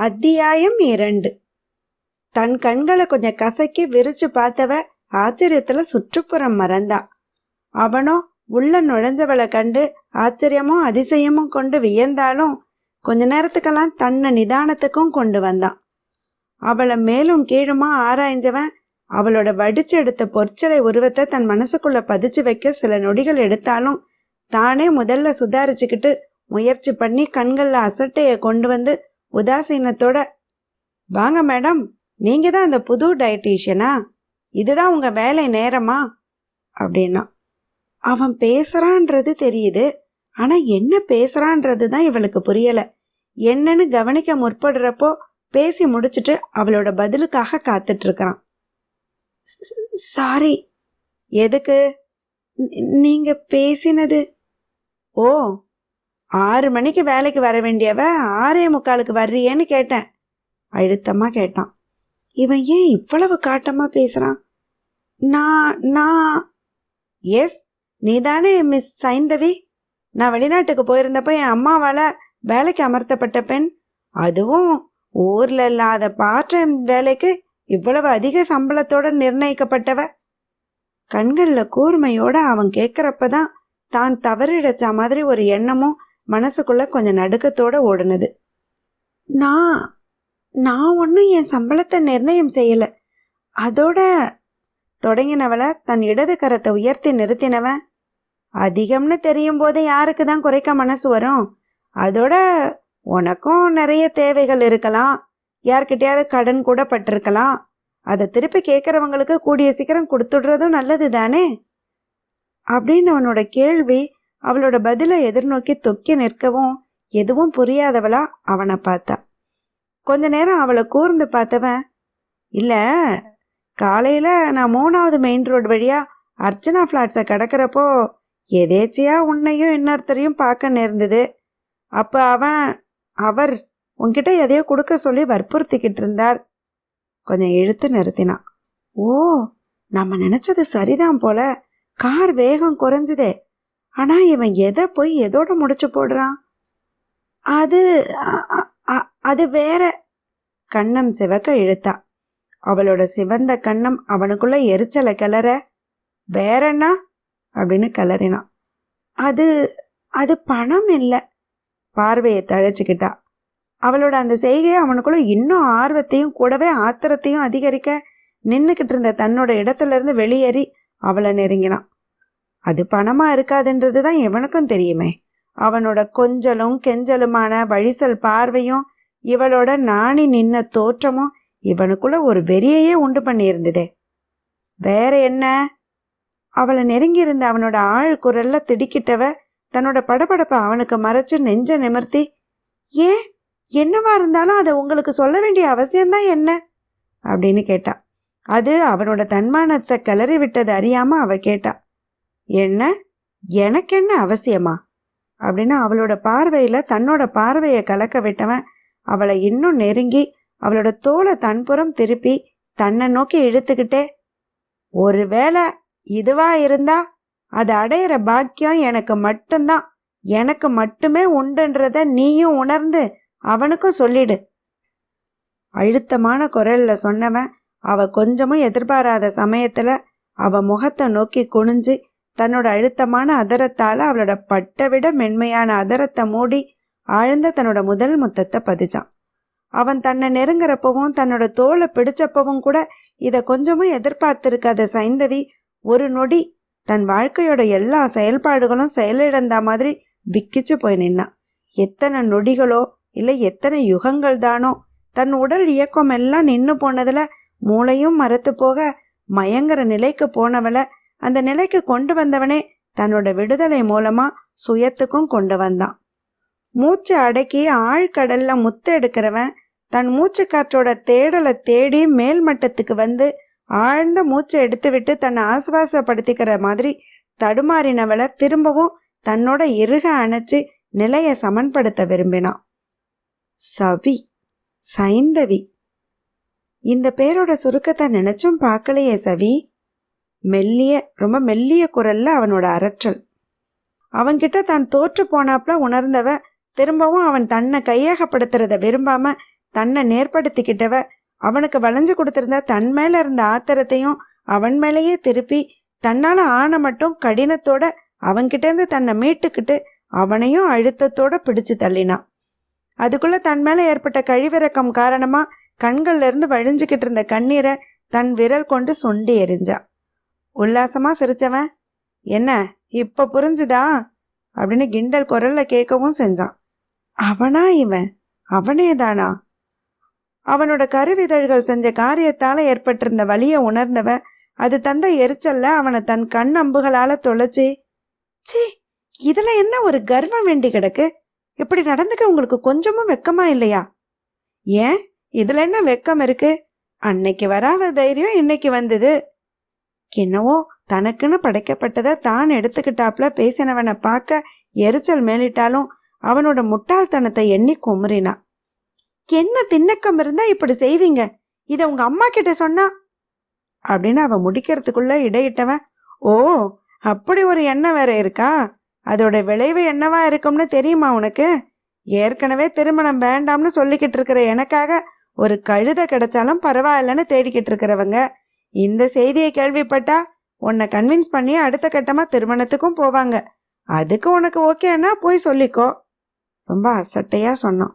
அத்தியாயம் இரண்டு. தன் கண்களை கொஞ்சம் கசக்கி விரிச்சு பார்த்தவ ஆச்சரியத்துல சுற்றுப்புறம் மறந்தா. அவனோ உள்ள நுழைஞ்சவளை கண்டு ஆச்சரியமும் அதிசயமும் கொண்டு வியந்தாலும் கொஞ்ச நேரத்துக்கெல்லாம் தன்னை நிதானத்துக்கும் கொண்டு வந்தான். அவளை மேலும் கீழுமா ஆராய்ஞ்சவன் அவளோட வடிச்செடுத்த பொற்சலை உருவத்தை தன் மனசுக்குள்ள பதிச்சு வைக்க சில நொடிகள் எடுத்தாலும் தானே முதல்ல சுதாரிச்சுக்கிட்டு முயற்சி பண்ணி கண்களில் அசட்டையை கொண்டு வந்து உதாசீனத்தோட வாங்க மேடம் நீங்க தான் அந்த புது டயட்டீஷியனா இதுதான் உங்க வேலை நேரமா? அப்படின்னா அவன் பேசுறான்றது தெரியுது ஆனா என்ன பேசுறான்றது தான் இவளுக்கு புரியல. என்னன்னு கவனிக்க முற்படுறப்போ பேசி முடிச்சிட்டு அவளோட பதிலுக்காக காத்துட்டு இருக்கிறான் சாரி எதுக்கு? நீங்கள் நீங்க பேசினது. ஓ ஆறு மணிக்கு வேலைக்கு வர வேண்டியவ ஆறே முக்காலுக்கு வர்றியேன்னு கேட்டேன். அழுத்தமாக கேட்டான். இவன் ஏன் இவ்வளவு காட்டமாக பேசுகிறான் நான் நான் எஸ் நீ தானே மிஸ் சைந்தவி? நான் வெளிநாட்டுக்கு போயிருந்தப்போ என் அம்மாவால் வேலைக்கு அமர்த்தப்பட்ட பெண். அதுவும் ஊரில் இல்லாத பார்ட் டைம் வேலைக்கு இவ்வளவு அதிக சம்பளத்தோடு நிர்ணயிக்கப்பட்டவ. கண்களில் கூர்மையோடு அவன் கேட்குறப்ப தான் தான் தவறிடைச்ச மாதிரி ஒரு எண்ணமும் மனசுக்குள்ள கொஞ்சம் நடுக்கத்தோட ஓடுனது. நான் நான் ஒன்றும் என் சம்பளத்தை நிர்ணயம் செய்யலை. அதோட தொடங்கினவளை தன் இடது கரத்தை உயர்த்தி நிறுத்தினவன். அதிகம்னு தெரியும் போது யாருக்கு தான் குறைக்க மனசு வரும். அதோட உனக்கும் நிறைய தேவைகள் இருக்கலாம். யார்கிட்டயாவது கடன் கூட பட்டிருக்கலாம். அதை திருப்பி கேட்குறவங்களுக்கு கூடிய சீக்கிரம் கொடுத்துடுறதும் நல்லது தானே? அப்படின்னு அவனோட கேள்வி அவளோட பதிலை எதிர்நோக்கி தொக்கி நிற்கவும் எதுவும் புரியாதவளா அவனை பார்த்தா. கொஞ்ச நேரம் அவளை கூர்ந்து பார்த்தவன் இல்லை காலையில் நான் மூணாவது மெயின் ரோடு வழியாக அர்ச்சனா ஃப்ளாட்ஸை கடக்கிறப்போ எதேச்சையாக உன்னையும் இன்னொருத்தரையும் பார்க்க நேர்ந்தது. அப்போ அவன் அவர் உன்கிட்ட எதையோ கொடுக்க சொல்லி வற்புறுத்திக்கிட்டு இருந்தார். கொஞ்சம் இழுத்து நிறுத்தினான் ஓ நம்ம நினச்சது சரிதான் போல. கார் வேகம் குறைஞ்சுதே. ஆனால் இவன் எதை போய் எதோட முடிச்சு போடுறான்? அது அ- அது வேற. கண்ணம் சிவக்க இழுத்தா. அவளோட சிவந்த கண்ணம் அவனுக்குள்ள எரிச்சலை கிளற. வேறண்ணா அப்படின்னு கிளறினான். அது அது பணம் இல்லை. பார்வையை தழைச்சிக்கிட்டா. அவளோட அந்த செய்கையை அவனுக்குள்ள இன்னும் ஆர்வத்தையும் கூடவே ஆத்திரத்தையும் அதிகரிக்க நின்றுக்கிட்டு இருந்த தன்னோட இடத்துல இருந்து வெளியேறி அவளை நெருங்கினான். அது பணமாக இருக்காதுன்றது தான் எவனுக்கும் தெரியுமே. அவனோட கொஞ்சலும் கெஞ்சலுமான வழிசல் பார்வையும் இவளோட நாணி நின்ன தோற்றமும் இவனுக்குள்ள ஒரு வெறியையே உண்டு பண்ணியிருந்ததே. வேற என்ன? அவளை நெருங்கியிருந்த அவனோட ஆழ் குரல்ல திடுக்கிட்டவ தன்னோட படபடப்பை அவனுக்கு மறைச்சு நெஞ்ச நிமிர்த்தி ஏன்? என்னவா இருந்தாலும் அதை உங்களுக்கு சொல்ல வேண்டிய அவசியம்தான் என்ன? அப்படின்னு கேட்டா. அது அவனோட தன்மானத்தை கிளறி விட்டது அறியாம அவ கேட்டா. என்ன? எனக்கு என்ன அவசியமா? அப்படின்னு அவளோட பார்வையில் தன்னோட பார்வையை கலக்க விட்டவன் அவளை இன்னும் நெருங்கி அவளோட தோலை தன்புறம் திருப்பி தன்னை நோக்கி இழுத்துக்கிட்டே ஒருவேளை இதுவா இருந்தா அது அடையிற பாக்கியம் எனக்கு மட்டும்தான். எனக்கு மட்டுமே உண்டுன்றத நீயும் உணர்ந்து அவனுக்கும் சொல்லிடு. அழுத்தமான குரல்ல சொன்னவன் அவ கொஞ்சமும் எதிர்பாராத சமயத்துல அவ முகத்தை நோக்கி குனிஞ்சு தன்னோட அழுத்தமான அதரத்தால் அவளோட பட்டை விட மென்மையான அதரத்தை மூடி ஆழ்ந்த தன்னோட முதல் முத்தத்தை பதிச்சான். அவன் தன்னை நெருங்குறப்பவும் தன்னோட தோலை பிடிச்சப்பவும் கூட இதை கொஞ்சமும் எதிர்பார்த்திருக்காத சைந்தவி ஒரு நொடி தன் வாழ்க்கையோட எல்லா செயல்பாடுகளும் செயலிழந்த மாதிரி விக்கிச்சு போய் நின்னான் எத்தனை நொடிகளோ இல்லை எத்தனை யுகங்கள் தானோ தன் உடல் இயக்கம் எல்லாம் நின்று போனதில் மூளையும் மரத்து போக மயங்கர நிலைக்கு போனவளை அந்த நிலைக்கு கொண்டு வந்தவனே தன்னோட விடுதலை மூலமா சுயத்துக்கும் கொண்டு வந்தான். மூச்சு அடக்கி ஆழ்கடல்ல முத்து எடுக்கிறவன் தன் மூச்சு காற்றோட தேடலை தேடி மேல் மட்டத்துக்கு வந்து ஆழ்ந்த மூச்சை எடுத்துவிட்டு தன்னை ஆசுவாசப்படுத்திக்கிற மாதிரி தடுமாறினவளை திரும்பவும் தன்னோட இறுக அணைச்சு நிலையை சமன்படுத்த விரும்பினான். சவி சைந்தவி. இந்த பேரோட சுருக்கத்தை நினைச்சும் பார்க்கலையே சவி. மெல்லிய ரொம்ப மெல்லிய குரல்ல அவனோட அரற்றல். அவன்கிட்ட தான் தோற்று போனாப்ல உணர்ந்தவ திரும்பவும் அவன் தன்னை கையகப்படுத்துறத விரும்பாம தன்னை நேர்படுத்திக்கிட்டவ அவனுக்கு வளைஞ்சு கொடுத்திருந்த தன் மேல இருந்த ஆத்திரத்தையும் அவன் மேலேயே திருப்பி தன்னால ஆன மட்டும் கடினத்தோட அவன்கிட்ட இருந்து தன்னை மீட்டுக்கிட்டு அவனையும் அழுத்தத்தோட பிடிச்சு தள்ளினான் அதுக்குள்ள தன் மேல ஏற்பட்ட கழிவிறக்கம் காரணமா கண்கள்ல இருந்து வழிஞ்சுக்கிட்டு இருந்த கண்ணீரை தன் விரல் கொண்டு சொண்டி எரிஞ்சா. உல்லாசமாக சிரித்தவன் என்ன இப்போ புரிஞ்சுதா? அப்படின்னு கிண்டல் குரலில் கேட்கவும் செஞ்சான். அவனா இவன்? அவனே தானா அவனோட கருவிதழ்கள் செஞ்ச காரியத்தால் ஏற்பட்டிருந்த வழியை உணர்ந்தவ அது தந்த எரிச்சல்ல அவனை தன் கண் அம்புகளால் தொலைச்சி ச்சீ இதில் என்ன ஒரு கர்வம் வேண்டி கிடக்கு? இப்படி நடந்துக்க உங்களுக்கு கொஞ்சமும் வெக்கமா இல்லையா? ஏன்? இதில் என்ன வெக்கம் இருக்கு? அன்னைக்கு வராத தைரியம் இன்னைக்கு வந்தது. என்னவோ தனக்குன்னு படைக்கப்பட்டதை தான் எடுத்துக்கிட்டாப்ல பேசினவனை பார்க்க எரிச்சல் மேலிட்டாலும் அவனோட முட்டாள்தனத்தை எண்ணி குமுறினா. என்ன திண்ணக்கம் இருந்தா இப்படி செய்வீங்க? இதை உங்க அம்மா கிட்ட சொன்னா? அப்படின்னு அவன் முடிக்கிறதுக்குள்ள இடையிட்டவன் ஓ அப்படி ஒரு எண்ணம் வேற இருக்கா? அதோட விளைவு என்னவா இருக்கும்னு தெரியுமா உனக்கு? ஏற்கனவே திருமணம் வேண்டாம்னு சொல்லிக்கிட்டு இருக்கிற எனக்காக ஒரு கழுதை கிடைச்சாலும் பரவாயில்லன்னு தேடிக்கிட்டு இருக்கிறவங்க. இந்த செய்தியை கேள்விப்பட்டா உன்னை கன்வின்ஸ் பண்ணி அடுத்த கட்டமாக திருமணத்துக்கும் போவாங்க. அதுக்கு உனக்கு ஓகேன்னா போய் சொல்லிக்கோ. ரொம்ப அசட்டையாக சொன்னான்.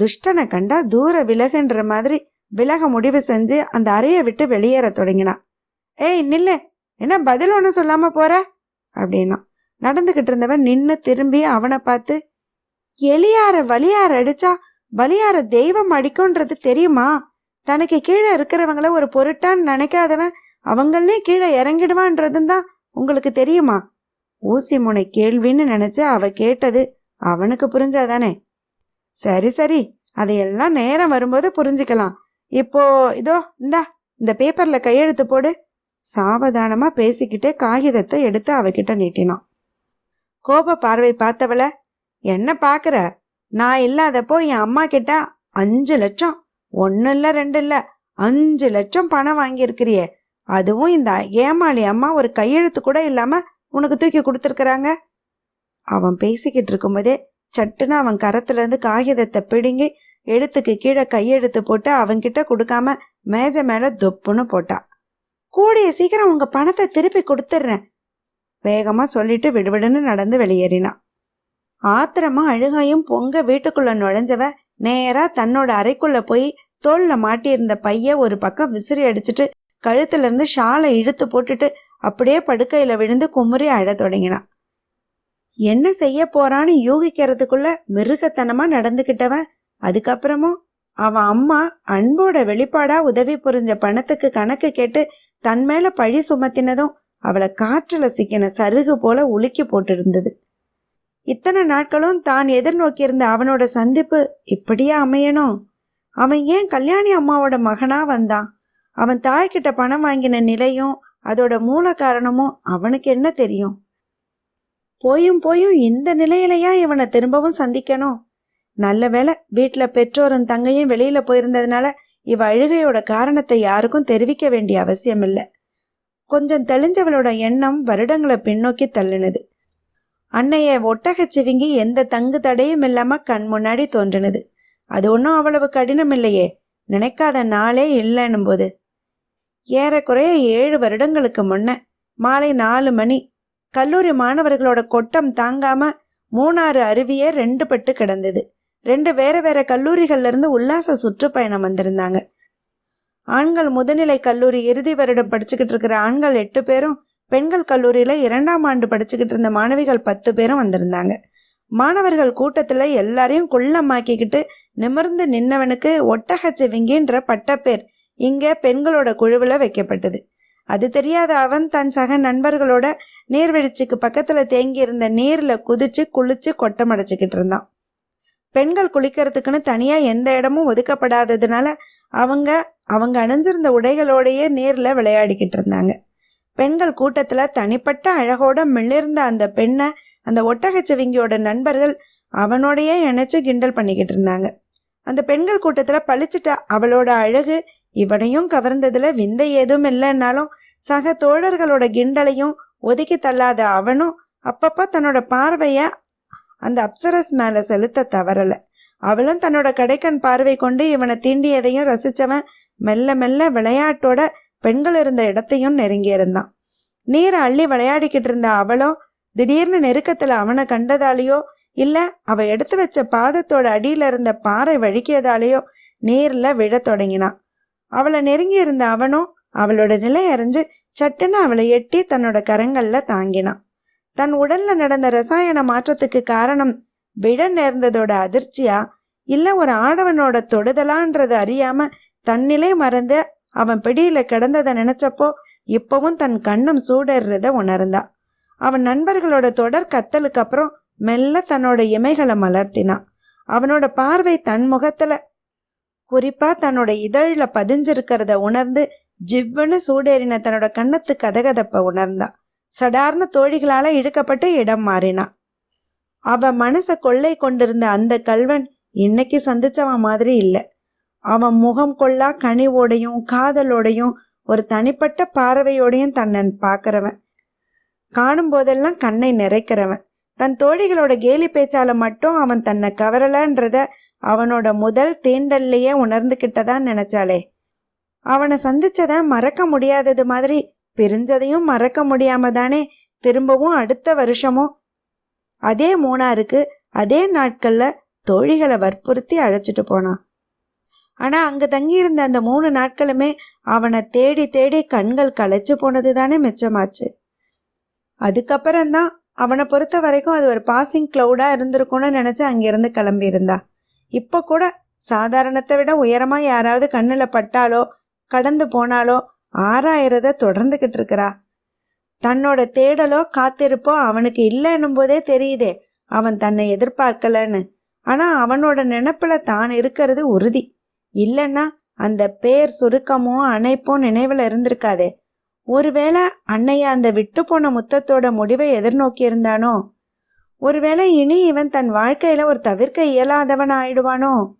துஷ்டனை கண்டா தூர விலகுன்ற மாதிரி விலக முடிவு செஞ்சு அந்த அறையை விட்டு வெளியேற தொடங்கினான் ஏய் நில்லு. என்ன பதில் ஒன்று சொல்லாமல் போற? அப்படின்னா நடந்துகிட்டு இருந்தவன் நின்று திரும்பி அவனை பார்த்து எலியார வலியார அடிச்சா வலியார தெய்வம் அடிக்கும்ன்றது தெரியுமா? தனக்கு கீழே இருக்கிறவங்கள ஒரு பொருட்டான்னு நினைக்காதவன் அவங்களே கீழே இறங்கிடுவான்றதும் தான் உங்களுக்கு தெரியுமா? ஊசி முனை கேள்வின்னு நினைச்சு அவ கேட்டது அவனுக்கு புரிஞ்சாதானே? சரி சரி. அதையெல்லாம் நேரம் வரும்போது புரிஞ்சுக்கலாம். இப்போ இதோ இந்தா இந்த பேப்பர்ல கையெழுத்து போடு. சாவதானமா பேசிக்கிட்டே காகிதத்தை எடுத்து அவகிட்ட நீட்டினான். கோப பார்வை பார்த்தவள என்ன பாக்குற? நான் இல்லாதப்போ என் அம்மா கிட்ட அஞ்சு லட்சம் ஒன்றும் இல்லை ரெண்டு இல்லை அஞ்சு லட்சம் பணம் வாங்கியிருக்கிறியே. அதுவும் இந்த ஏமாளி அம்மா ஒரு கையெழுத்து கூட இல்லாமல் உனக்கு தூக்கி கொடுத்துருக்குறாங்க. அவன் பேசிக்கிட்டு இருக்கும்போதே சட்டுன்னு அவன் கரத்துலேருந்து காகிதத்தை பிடுங்கி எழுத்துக்கு கீழே கையெழுத்து போட்டு அவன்கிட்ட கொடுக்காம மேஜை மேலே தொப்புன்னு போட்டா. கூடிய சீக்கிரம் உங்கள் பணத்தை திருப்பி கொடுத்துட்றேன் வேகமாக சொல்லிட்டு விடுவிடுன்னு நடந்து வெளியேறினான். ஆத்திரமா அழுகையும் பொங்க வீட்டுக்குள்ளே நுழைஞ்சவ நேராக தன்னோட அறைக்குள்ள போய் தோளில் மாட்டியிருந்த பைய ஒரு பக்கம் விசிறி அடிச்சிட்டு கழுத்துலேருந்து ஷாலை இழுத்து போட்டுட்டு அப்படியே படுக்கையில் விழுந்து குமுறி அழத் தொடங்கினான். என்ன செய்ய போறான்னு யூகிக்கிறதுக்குள்ள மிருகத்தனமாக நடந்துக்கிட்டவன் அதுக்கப்புறமும் அவன் அம்மா அன்போட வெளிப்பாடா உதவி புரிஞ்ச பணத்துக்கு கணக்கு கேட்டு தன் மேல பழி சுமத்தினதும் அவளை காற்றில் சிக்கின சருகு போல உலுக்கி போட்டிருந்தது. இத்தனை நாட்களும் தான் எதிர்நோக்கியிருந்த அவனோட சந்திப்பு இப்படியே அமையணும். அவன் ஏன் கல்யாணி அம்மாவோட மகனாக வந்தான்? அவன் தாய்கிட்ட பணம் வாங்கின நிலையும் அதோட மூல காரணமும் அவனுக்கு என்ன தெரியும்? போயும் போயும் இந்த நிலையிலையா இவனை திரும்பவும் சந்திக்கணும்? நல்ல வேளை வீட்டில் பெற்றோரும் தங்கையும் வெளியில் போயிருந்ததுனால இவ அழுகையோட காரணத்தை யாருக்கும் தெரிவிக்க வேண்டிய அவசியம் இல்லை கொஞ்சம் தெளிஞ்சவளோட எண்ணம் வருடங்களை பின்னோக்கி தள்ளினது. அன்னைய ஒட்டகச் சிவிங்கி எந்த தங்கு தடையும் இல்லாம கண் முன்னாடி தோன்றினது. அது ஒன்றும் அவ்வளவு கடினம் இல்லையே நினைக்காத நாளே இல்லைன்னும் போது. ஏறக்குறைய ஏழு வருடங்களுக்கு முன்ன மாலை நாலு மணி கல்லூரி மாணவர்களோட கொட்டம் தாங்காம மூணாறு அருவியே ரெண்டு பட்டு கிடந்தது. ரெண்டு வேற வேற கல்லூரிகள்லேருந்து உல்லாச சுற்றுப்பயணம் வந்திருந்தாங்க. ஆண்கள் முதுநிலை கல்லூரி இறுதி வருடம் படிச்சுக்கிட்டு இருக்கிற ஆண்கள் எட்டு பேரும் பெண்கள் கல்லூரியில் இரண்டாம் ஆண்டு படிச்சுக்கிட்டு இருந்த மாணவிகள் பத்து பேரும் வந்திருந்தாங்க. மாணவர்கள் கூட்டத்தில் எல்லாரையும் குள்ளமாக்கிக்கிட்டு நிமிர்ந்து நின்னவனுக்கு ஒட்டகச்சிவிங்கின்ற பட்டப்பேர் இங்கே பெண்களோட குழுவில் வைக்கப்பட்டது. அது தெரியாத அவன் தன் சக நண்பர்களோட நீர்வீழ்ச்சிக்கு பக்கத்தில் தேங்கியிருந்த நீரில் குதிச்சு குளிச்சு கொட்டமடைச்சிக்கிட்டு இருந்தான். பெண்கள் குளிக்கிறதுக்குன்னு தனியாக எந்த இடமும் ஒதுக்கப்படாததுனால அவங்க அவங்க அணிஞ்சிருந்த உடைகளோடையே நீரில் விளையாடிக்கிட்டு இருந்தாங்க. பெண்கள் கூட்டத்தில் தனிப்பட்ட அழகோட மிளிர்ந்த அந்த பெண்ணை அந்த ஒட்டகச்சிவிங்கியோட நண்பர்கள் அவனோடையே இணைச்சு கிண்டல் பண்ணிக்கிட்டு இருந்தாங்க. அந்த பெண்கள் கூட்டத்தில் பழிச்சிட்ட அவளோட அழகு இவனையும் கவர்ந்ததில் விந்தை ஏதும் இல்லைன்னாலும் சக தோழர்களோட கிண்டலையும் ஒதுக்கி தள்ளாத அவனும் அப்பப்போ தன்னோட பார்வையை அந்த அப்சரஸ் மேலே செலுத்த தவறலை. அவளும் தன்னோட கடைக்கண் பார்வை கொண்டு இவனை தீண்டியதையும் ரசித்தவன் மெல்ல மெல்ல விளையாட்டோட பெண்கள் இருந்த இடத்தையும் நெருங்கியிருந்தான் நீரை அள்ளி விளையாடிக்கிட்டு இருந்த அவளோ திடீர்னு நெருக்கத்தில் அவனை கண்டதாலேயோ இல்லை அவள் எடுத்து வச்ச பாதத்தோட அடியில் இருந்த பாறை வழுக்கியதாலேயோ நீரில் விழத் தொடங்கினான். அவளை நெருங்கி இருந்த அவனும் அவளோட நிலை அறிஞ்சு சட்டுன்னு அவளை எட்டி தன்னோட கரங்களில் தாங்கினான். தன் உடலில் நடந்த ரசாயன மாற்றத்துக்கு காரணம் விட நேர்ந்ததோட அதிர்ச்சியா இல்லை ஒரு ஆடவனோட தொடுதலான்றது அறியாமல் தன்னிலை மறந்து அவன் பிடியில் கிடந்ததை நினச்சப்போ இப்பவும் தன் கண்ணம் சூடறத உணர்ந்தா. அவன் நண்பர்களோட தொடர் கத்தலுக்கு அப்புறம் மெல்ல தன்னோட இமைகளை மலர்த்தினான் அவனோட பார்வை தன் முகத்தில் குறிப்பாக தன்னோட இதழில் பதிஞ்சிருக்கிறத உணர்ந்து ஜிவ்வுன்னு சூடேறின தன்னோட கன்னத்து கதகதப்பை உணர்ந்தா. சடார்ந்த தோழிகளால் இழுக்கப்பட்டு இடம் மாறினான் அவ மனசை கொள்ளை கொண்டிருந்த அந்த கல்வன் இன்னைக்கு சந்திச்சவன் மாதிரி இல்லை. அவன் முகம் கொள்ளா கனிவோடையும் காதலோடையும் ஒரு தனிப்பட்ட பார்வையோடையும் தன்னை பார்க்குறவன். காணும் போதெல்லாம் கண்ணை நிறைக்கிறவன். தன் தோழிகளோட கேலி பேச்சால மட்டும் அவன் தன்னை கவரலன்றத அவனோட முதல் தீண்டல்லையே உணர்ந்துக்கிட்டதான் நினைச்சாளே. அவனை சந்திச்சத மறக்க முடியாதது மாதிரி பிரிஞ்சதையும் மறக்க முடியாம தானே திரும்பவும் அடுத்த வருஷமும் அதே மூணாருக்கு அதே நாட்கள்ல தோழிகளை வற்புறுத்தி அழைச்சிட்டு போனான். ஆனால் அங்கே தங்கியிருந்த அந்த மூணு நாட்களுமே அவனை தேடி தேடி கண்கள் களைச்சு போனது தானே மிச்சமாச்சு. அதுக்கப்புறம்தான் அவனை பொறுத்த வரைக்கும் அது ஒரு பாசிங் க்ளவுடாக இருந்திருக்கும்னு நினச்சி அங்கேருந்து கிளம்பியிருந்தா. இப்போ கூட சாதாரணத்தை விட உயரமாக யாராவது கண்ணில் பட்டாலோ கடந்து போனாலோ ஆறாயிரத தொடர்ந்துக்கிட்டு இருக்கிறா. தன்னோட தேடலோ காத்திருப்போ அவனுக்கு இல்லைன்னும் போதே தெரியுதே. அவன் தன்னை எதிர்பார்க்கலன்னு. ஆனால் அவனோட நினப்பில் தான் இருக்கிறது உறுதி. இல்லைன்னா அந்த பேர் சுருக்கமும் அணைப்பும் நினைவில் இருந்திருக்காதே. ஒருவேளை அன்னைய அந்த விட்டு போன முத்தத்தோட முடிவை எதிர்நோக்கி இருந்தானோ ஒருவேளை இனி இவன் தன் வாழ்க்கையில் ஒரு தவிர்க்க இயலாதவன் ஆயிடுவானோ?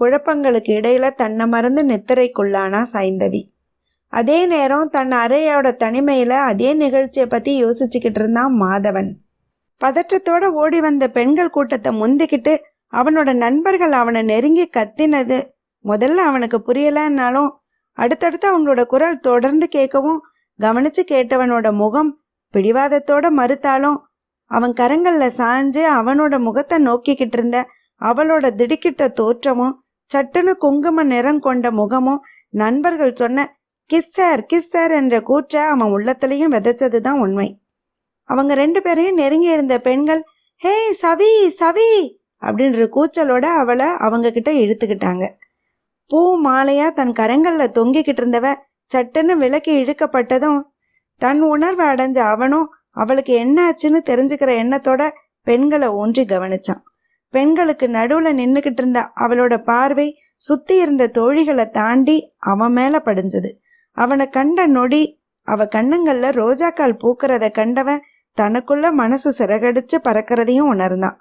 குழப்பங்களுக்கு இடையில தன்னை மறந்து நித்திரைக்குள்ளானா சைந்தவி அதே நேரம் தன் அறையோட தனிமையில் அதே நிகழ்ச்சியை பற்றி யோசிச்சுக்கிட்டு இருந்தான் மாதவன். பதற்றத்தோட ஓடி வந்த பெண்கள் கூட்டத்தை முந்திக்கிட்டு அவனோட நண்பர்கள் அவனை நெருங்கி கத்தினது முதல்ல அவனுக்கு புரியலன்னாலும் அடுத்தடுத்து அவங்களோட குரல் தொடர்ந்து கேட்கவும் கவனிச்சு கேட்டவனோட முகம் பிடிவாதத்தோட மறுத்தாலும் அவன் கரங்கள்ல சாஞ்சு அவனோட முகத்தை நோக்கிக்கிட்டு இருந்த அவளோட திடுக்கிட்ட தோற்றமும் சட்டுன்னு குங்கும நிறம் கொண்ட முகமும் நண்பர்கள் சொன்ன கிஸ்ஸர் கிஸ்ஸர் என்ற கூற்ற அவன் உள்ளத்திலையும் விதைச்சதுதான் உண்மை. அவங்க ரெண்டு பேரையும் நெருங்கி இருந்த பெண்கள் ஹேய் சவி சவி அப்படின்ற கூச்சலோட அவளை அவங்க கிட்ட இழுத்துக்கிட்டாங்க. பூ மாலையா தன் கரங்கள்ல தொங்கிக்கிட்டு இருந்தவ சட்டுன்னு விலக்கி இழுக்கப்பட்டதும் தன் உணர்வு அடைஞ்ச அவனும் அவளுக்கு என்ன ஆச்சுன்னு தெரிஞ்சுக்கிற எண்ணத்தோட பெண்களை ஊன்றி கவனிச்சான். பெண்களுக்கு நடுவில் நின்றுக்கிட்டு இருந்த அவளோட பார்வை சுத்தி இருந்த தோழிகளை தாண்டி அவன் மேல படிஞ்சது. அவனை கண்ட நொடி அவ கண்ணங்கள்ல ரோஜாக்கால் பூக்கிறத கண்டவன் தனக்குள்ள மனசு சிறகடிச்சு பறக்கிறதையும் உணர்ந்தான்.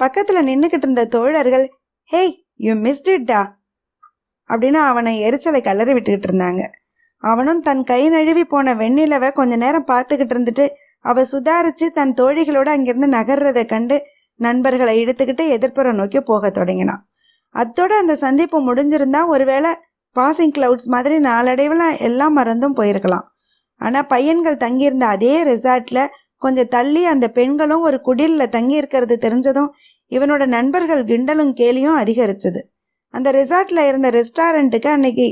பக்கத்துல நின்றுக்கிட்டு இருந்த தோழர்கள் ஹேய் யூ மிஸ்டிட்டா அப்படின்னு அவனை எரிச்சலை கலறி விட்டுக்கிட்டு இருந்தாங்க. அவனும் தன் கை நழுவி போன வெண்ணிலவை கொஞ்ச நேரம் பார்த்துக்கிட்டு இருந்துட்டு அவ சுதாரித்து தன் தோழிகளோடு அங்கிருந்து நகர்றதை கண்டு நண்பர்களை இழுத்துக்கிட்டு எதிர்ப்புறம் நோக்கி போக தொடங்கினான். அத்தோடு அந்த சந்திப்பு முடிஞ்சிருந்தா ஒருவேளை பாசிங் கிளவுட்ஸ் மாதிரி நாளடைவில் எல்லாம் மறந்தும் போயிருக்கலாம். ஆனால் பையன்கள் தங்கியிருந்த அதே ரெசார்ட்டில் கொஞ்சம் தள்ளி அந்த பெண்களும் ஒரு குடிலில் தங்கி இருக்கிறது தெரிஞ்சதும் இவனோட நண்பர்கள் கிண்டலும் கேலியும் அதிகரிச்சது. அந்த ரிசார்ட்டில் இருந்த ரெஸ்டாரண்ட்டுக்கு அன்னைக்கு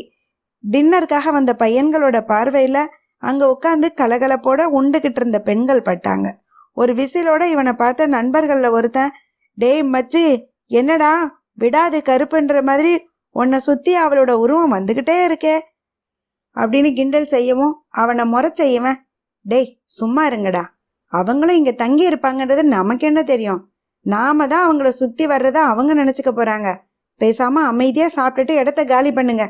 டின்னருக்காக வந்த பையன்களோட பார்வையில் அங்கே உட்காந்து கலகலப்போட உண்டுகிட்டு இருந்த பெண்கள் பட்டாங்க. ஒரு விசிலோட இவனை பார்த்த நண்பர்களில் ஒருத்தன் டேய் மச்சி என்னடா விடாது கருப்புன்ற மாதிரி உன்னை சுற்றி அவளோட உருவம் வந்துக்கிட்டே இருக்கே அப்படின்னு கிண்டல் செய்யவும் அவனை முறை செய்யவன் டேய் சும்மா இருங்கடா. அவங்களும் இங்கே தங்கி இருப்பாங்கன்றது நமக்கு என்ன தெரியும்? நாம தான் அவங்கள சுற்றி வர்றதை அவங்க நினச்சிக்க போகிறாங்க பேசாமல் அமைதியாக சாப்பிட்டுட்டு இடத்த காலி பண்ணுங்க.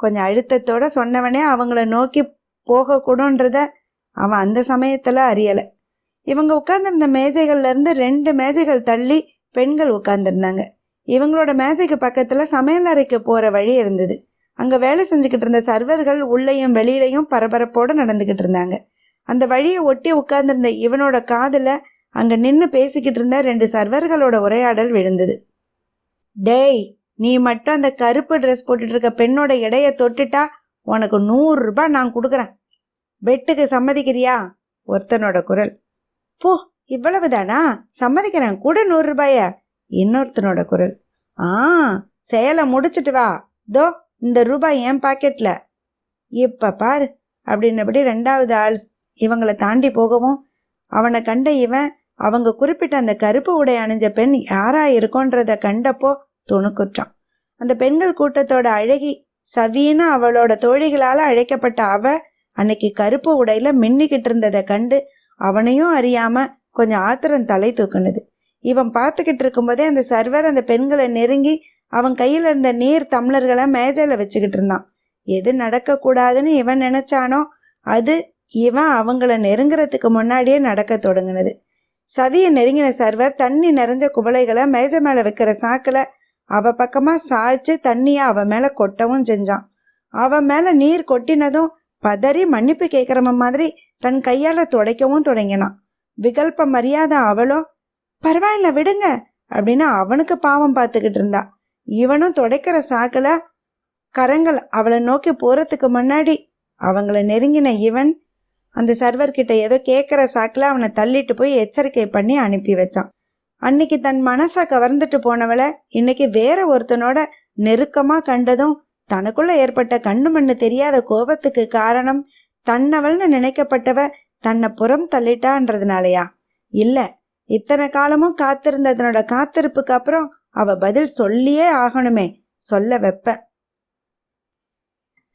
கொஞ்சம் அழுத்தத்தோட சொன்னவனே அவங்கள நோக்கி போகக்கூடன்றத அவன் அந்த சமயத்தில் அறியலை. இவங்க உட்காந்துருந்த மேஜைகள்லேருந்து ரெண்டு மேஜைகள் தள்ளி பெண்கள் உட்காந்துருந்தாங்க இவங்களோட மேஜைக்கு பக்கத்தில் சமையல் அறைக்கு போகிற வழி இருந்தது. அங்கே வேலை செஞ்சுக்கிட்டு இருந்த சர்வர்கள் உள்ளேயும் வெளியிலையும் பரபரப்போடு நடந்துக்கிட்டு இருந்தாங்க. அந்த வழியை ஒட்டி உட்கார்ந்திருந்த இவனோட காதில் அங்கே நின்று பேசிக்கிட்டு இருந்த ரெண்டு சர்வர்களோட உரையாடல் விழுந்தது. டேய் நீ மட்டும் அந்த கருப்பு ட்ரெஸ் போட்டுட்டு இருக்க பெண்ணோட எடைய தொட்டுட்டா உனக்கு நூறு ரூபாய் நான் கொடுக்குறேன். பெட்டுக்கு சம்மதிக்கிறியா? ஒருத்தனோட குரல். போ இவ்வளவுதானா? சம்மதிக்கிறேன் கூட நூறு ரூபாய. இன்னொருத்தனோட குரல். ஆ செயலை முடிச்சிட்டு வா. தோ இந்த ரூபாய் என் பாக்கெட்ல. இப்ப பார் அப்படின்னபடி ரெண்டாவது ஆள் இவங்களை தாண்டி போகவும் அவனை கண்ட இவன் அவங்க குறிப்பிட்ட அந்த கருப்பு உடை அணிஞ்ச பெண் யாரா இருக்கோன்றத கண்டப்போ துணுக்குற்றான். அந்த பெண்கள் கூட்டத்தோட அழகி சவீன அவளோட தோழிகளால் அழைக்கப்பட்ட அவ அன்னைக்கு கருப்பு உடையில மின்னிக்கிட்டு இருந்ததை கண்டு அவனையும் அறியாம கொஞ்சம் ஆத்திரம் தலை தூக்குனது. இவன் பார்த்துக்கிட்டு இருக்கும்போதே அந்த சர்வர் அந்த பெண்களை நெருங்கி அவன் கையில் இருந்த நீர் தம்ளர்களை மேஜையில் வச்சுக்கிட்டு இருந்தான். எது நடக்கக்கூடாதுன்னு இவன் நினைச்சானோ அது இவன் அவங்கள நெருங்குறதுக்கு முன்னாடியே நடக்க தொடங்கினது. சவியை நெருங்கின சர்வர் தண்ணி நிறைஞ்ச குவளைகளை மேஜை மேலே வைக்கிற சாக்கில் அவ பக்கமா சாய்ச்சி தண்ணிய அவ மேல கொட்டவும் செஞ்சான். அவ மேல நீர் கொட்டினதும் பதறி மன்னிப்பு கேட்கறவ மாதிரி தன் கையால துடைக்கவும் தொடங்கினான். விகல்ப மரியாதை அவளோ பரவாயில்ல விடுங்க அப்படின்னு அவனுக்கு பாவம் பார்த்துக்கிட்டு இருந்தா. இவனும் துடைக்கிற சாக்கில் கரங்கள் அவளை நோக்கி போறதுக்கு முன்னாடி அவங்கள நெருங்கின இவன் அந்த சர்வர்கிட்ட ஏதோ கேட்குற சாக்கில் அவனை தள்ளிட்டு போய் எச்சரிக்கை பண்ணி அனுப்பி வச்சான். அன்னைக்கு தன் மனசை கவர்ந்துட்டு போனவளை இன்னைக்கு வேற ஒருத்தனோட நெருக்கமா கண்டதும் தனக்குள்ள ஏற்பட்ட கண்ணு மண்ணு தெரியாத கோபத்துக்கு காரணம் தன்னவள்னு நினைக்கப்பட்டவ தன்னை புறம் தள்ளிட்டான்றதுனாலயா? இல்ல இத்தனை காலமும் காத்திருந்ததனோட காத்திருப்புக்கு அப்புறம் அவ பதில் சொல்லியே ஆகணுமே சொல்ல வைப்ப.